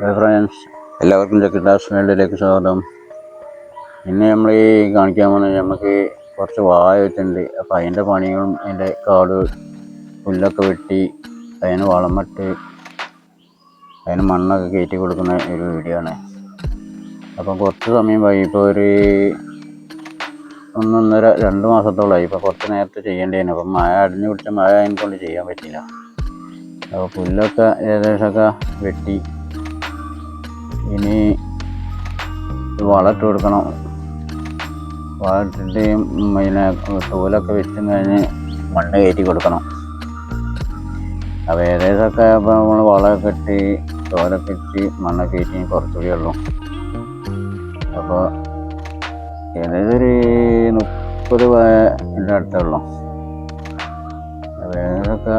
Friends എല്ലാവർക്കും ജക്കിട്ടാസ് വേൾഡിലേക്ക് സ്വാഗതം. ഇന്ന് നമ്മൾ ഈ കാണിക്കാൻ പോകുന്നത് നമുക്ക് കുറച്ച് വാഴ വെച്ചിട്ടുണ്ട് അപ്പോൾ അതിന്റെ പണികളും അതിന്റെ കാട് പുല്ലൊക്കെ വെട്ടി അതിന് വളമിട്ട് അതിന് മണ്ണൊക്കെ കയറ്റി കൊടുക്കുന്ന ഒരു വീഡിയോ ആണ്. അപ്പം കുറച്ച് സമയം വൈകി. ഇപ്പോൾ ഒരു ഒന്നൊന്നര രണ്ട് മാസത്തോളമായി ഇപ്പോൾ കുറച്ച് നേരത്തെ ചെയ്യേണ്ടതിന് അപ്പം മഴ അടിഞ്ഞു പിടിച്ച മഴ അതിനെ കൊണ്ട് ചെയ്യാൻ പറ്റില്ല അപ്പോൾ പുല്ലൊക്കെ ഏകദേശമൊക്കെ വെട്ടി ഇനി വളമിട്ട് കൊടുക്കണം. വളമിട്ടിട്ട് പിന്നെ തോലൊക്കെ വെച്ചും കഴിഞ്ഞ് മണ്ണ് കയറ്റി കൊടുക്കണം. അപ്പോൾ ഏകദേശമൊക്കെ അപ്പോൾ നമ്മൾ വളമൊക്കെ ഇട്ട് തോലൊക്കെ ഇട്ട് മണ്ണൊക്കെ കയറ്റി കുറച്ചുകൂടി ഉള്ളൂ. അപ്പോൾ ഏകദേശം ഒരു മുപ്പത് എന്റെ അടുത്തേ ഉള്ളൂ. അപ്പോൾ ഏകദേശമൊക്കെ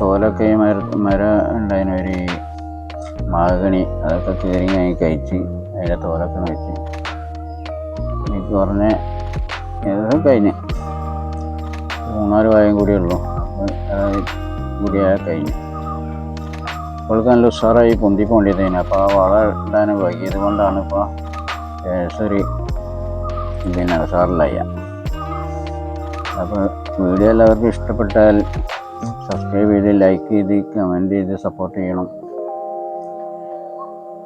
തോലൊക്കെ ഈ മര മര ഉണ്ടായിരുന്നു ഒരു മാഗണി അതൊക്കെ കീറിങ്ങായി കഴിച്ച് അതിന്റെ തോലൊക്കെ വെച്ച്. എനിക്ക് പറഞ്ഞ ഏതും കഴിഞ്ഞ്. മൂന്നാൽ വായം കൂടിയേ ഉള്ളൂ. കൂടിയായ കഴിഞ്ഞു. അവൾക്ക് നല്ല ഉഷാറായി പൊന്തി പോണ്ടിയതേന് അപ്പോൾ ആ വള ഇടാൻ വൈകിയത് കൊണ്ടാണ് ഇപ്പോൾ ഏകദേശം പിന്നെ ഉഷാറിലായ. അപ്പോൾ വീഡിയോ എല്ലാവർക്കും ഇഷ്ടപ്പെട്ടാൽ സബ്സ്ക്രൈബ് ചെയ്ത് ലൈക്ക് ചെയ്ത് കമന്റ് ചെയ്ത് സപ്പോർട്ട് ചെയ്യണം.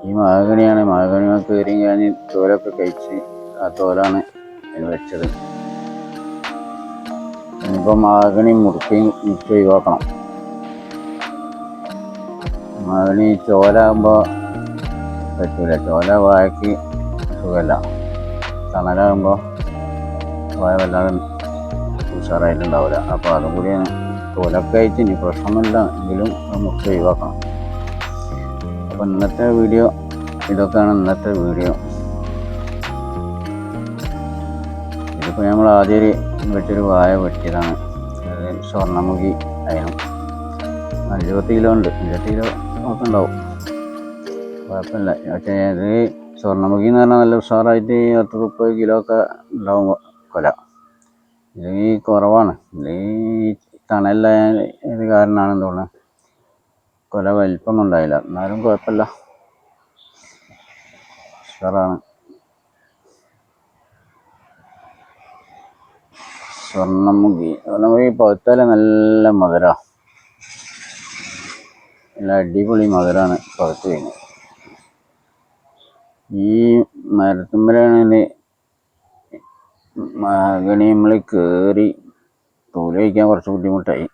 ഈ മാഗണിയാണ്. മാഗണി വരും ഞാൻ തോലൊക്കെ കഴിച്ച് ആ തോലാണ് ഞാൻ വെച്ചത്. ഇനിയിപ്പോൾ മാഗണി മുറുക്കി മുറിച്ച് ഒഴിവാക്കണം. മാഗണി ചോലാകുമ്പോൾ പറ്റൂല. ചോല വായക്ക് സുഖമല്ല തണലാകുമ്പോൾ വായ വല്ലാതെ ഉഷാറായിട്ടുണ്ടാവില്ല അപ്പോൾ അതും കൂടി തോലൊക്കെ അയച്ച് ഇനി പ്രശ്നമില്ല എങ്കിലും മുറിച്ച് ഒഴിവാക്കണം. അപ്പോൾ ഇന്നത്തെ വീഡിയോ ഇതൊക്കെയാണ് ഇന്നത്തെ വീഡിയോ. ഇതിപ്പോൾ നമ്മൾ ആദ്യം വെട്ടൊരു വായ വെട്ടിയതാണ്. സ്വർണമുഖി അതിനും ഇരുപത്തി കിലോ ഉണ്ട്. ഇരുപത്തി കിലോ ഒക്കെ ഉണ്ടാവും. കുഴപ്പമില്ല. പക്ഷേ ഇത് സ്വർണമുഖി എന്ന് പറഞ്ഞാൽ നല്ല ഉഷാറായിട്ട് പത്ത് മുപ്പത് കിലോ ഒക്കെ ഉണ്ടാവും കൊല. ഇത് ഈ കുറവാണ്. ഇത് ഈ തണലായ ഇത് കാരണമാണെന്ന് തോന്നുന്നത് കൊല വലിപ്പൊന്നും ഉണ്ടായില്ല എന്നാലും കുഴപ്പമില്ല. ഉഷാറാണ്. സ്വർണമുഖി സ്വർണമുഖി പഴുത്താൽ നല്ല മധുര. നല്ല അടിപൊളി മധുരമാണ് പഴുത്ത് കഴിഞ്ഞത് ഈ മരത്തുമ്പലാണെങ്കിൽ മകണി നമ്മൾ കയറി തൂൽ കഴിക്കാൻ കുറച്ച് ബുദ്ധിമുട്ടായി.